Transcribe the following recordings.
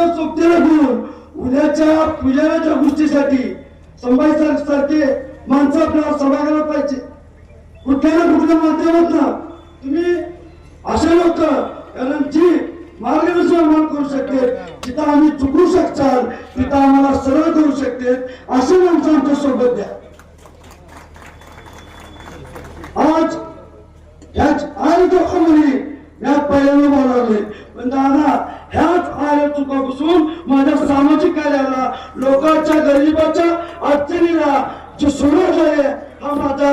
आमच्या सोबतीला घेऊन उद्याच्या पुजाऱ्याच्या गोष्टीसाठी संभाजी सारखे माणसं आपल्याला सभागृहात पाहिजे. कुठल्या ना कुठल्या माध्यमातून तुम्ही असे लोक कारण जी मार्गदर्शन करू शकते. जिथं आम्ही चुकू शकताल तिथं आम्हाला सरळ करू शकते. असे माणसं आमच्यासोबत द्या. लोकांच्या गरिबाच्या अडचणीला जी सुरुवात आहे हा माझा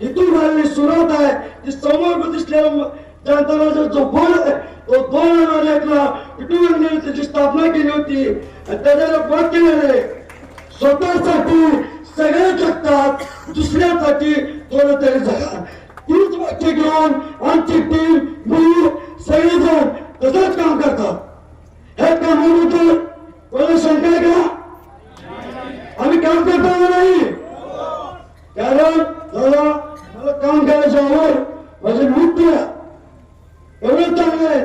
इथून झालेली सुरुवात आहे. ती समोर दिसलेला जनताला जो जो बोल आहे तो दोन हजार एकला इटून त्याची स्थापना केली होती. आणि त्याच्याला बंद केलेले स्वतःसाठी सगळे जगतात दुसऱ्यासाठी थोडं तरी जगा. तीच वाक्य घेऊन आमची टीम मुली सगळेजण तसंच काम करतात हे कामाबद्दल कोणी शंका आहे का आम्ही काम करतो का नाही कारण दादा मला काम करायचं आवड माझे मित्र एवढं चांगलं आहे.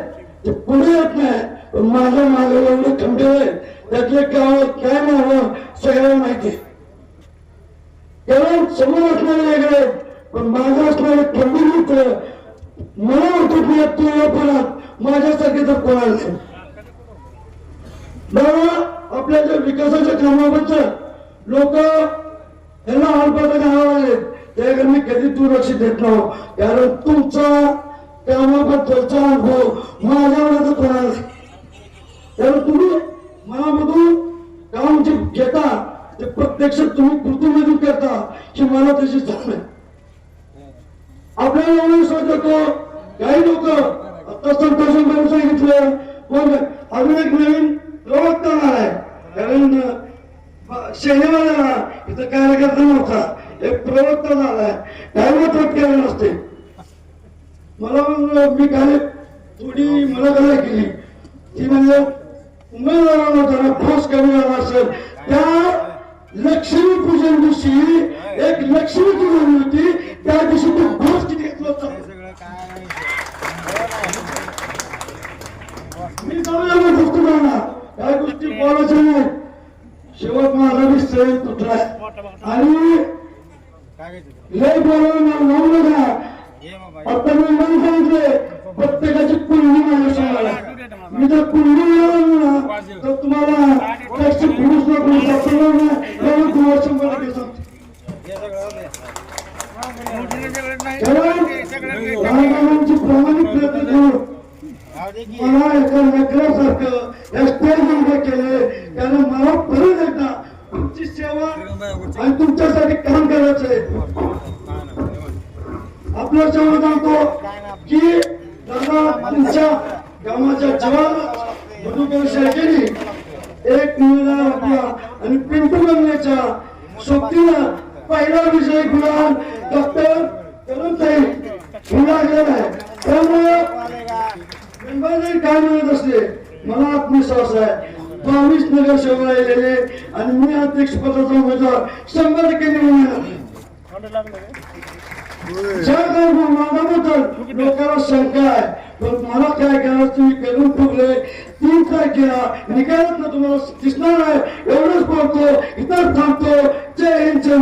ते पुढे येत नाही. पण माझं मागे एवढे खंडे आहे. त्यातले गावात काय म्हणावं सगळ्यांना माहिती कारण समोर असणारे वेगळे पण माझं असणारे खंडे मित्र मला वाटत नाही तुझ्या पणात माझ्यासारखे तर कोणाला नाही. दादा आपल्या ज्या विकासाच्या कामाबद्दल लोक त्यांना हलपात घालावं लागले त्याकडे मी कधी दुर्लक्ष देत नव्हतो कारण तुमचा कामाबद्दलचा अनुभव माझ्यावर कोणाला कारण तुम्ही मनामधून काम जे घेता ते प्रत्यक्ष तुम्ही कृतीमधून करता ही मला त्याची जाण आहे आपल्याला एवढं सांगतो काही लोक आता संतोष सांगितलं मग अजून एक नवीन प्रवक्ता आहे कारण शनिवाराला इथं कार्यकर्ता नव्हता. एक प्रवक्ता झालाय काय मात्र केलं नसते. मला मी काय थोडी मला काय केली. ती म्हणजे उमेदवारांना त्यांना ठोस कमी झाला असेल. त्या लक्ष्मी पूजन दिवशी एक लक्ष्मी पूजन होती. त्या दिवशी तू ठोस किती घेतला होता? मी जाऊया गोष्टी बोलायच्या नाही शेवट माझा विषय तुटलाय आणि लय लावू नका. आता मी नाही सांगितले प्रत्येकाची कुंडी माझ्या मी जर कुंडी ना तर तुम्हाला पुरुष ना पुरुष एवढं तुम्हाला शंभर टक्के सांगतो प्रामाणिक प्रयत्न करून मला एका लेकरासारखं या स्टेजवर केले कारण मला परत एकदा तुमची सेवा आणि तुमच्यासाठी काम करायचं आहे. आपल्यासमोर सांगतो की दादा तुमच्या गावाच्या एक मुलगा आपला आणि पिंटू गंगेच्या सोबतीनं पहिला विषय गुलाम डॉक्टर करुणताई गुन्हा गेला आहे. त्यामुळे मुंबईला काय म्हणत असते मला आत्मविश्वास आहे. बावीस नगर सेवा राहिलेले आणि मी अध्यक्ष पदाचा उमेदवार शंभर टक्के निवडून येणार. ज्या लोकांना शंका आहे. पण मला काय करायचं तुम्ही करून ठेवले तीन तारखेला निकालात ना तुम्हाला दिसणार आहे. एवढंच बोलतो इतर थांबतो. जय हिंद जय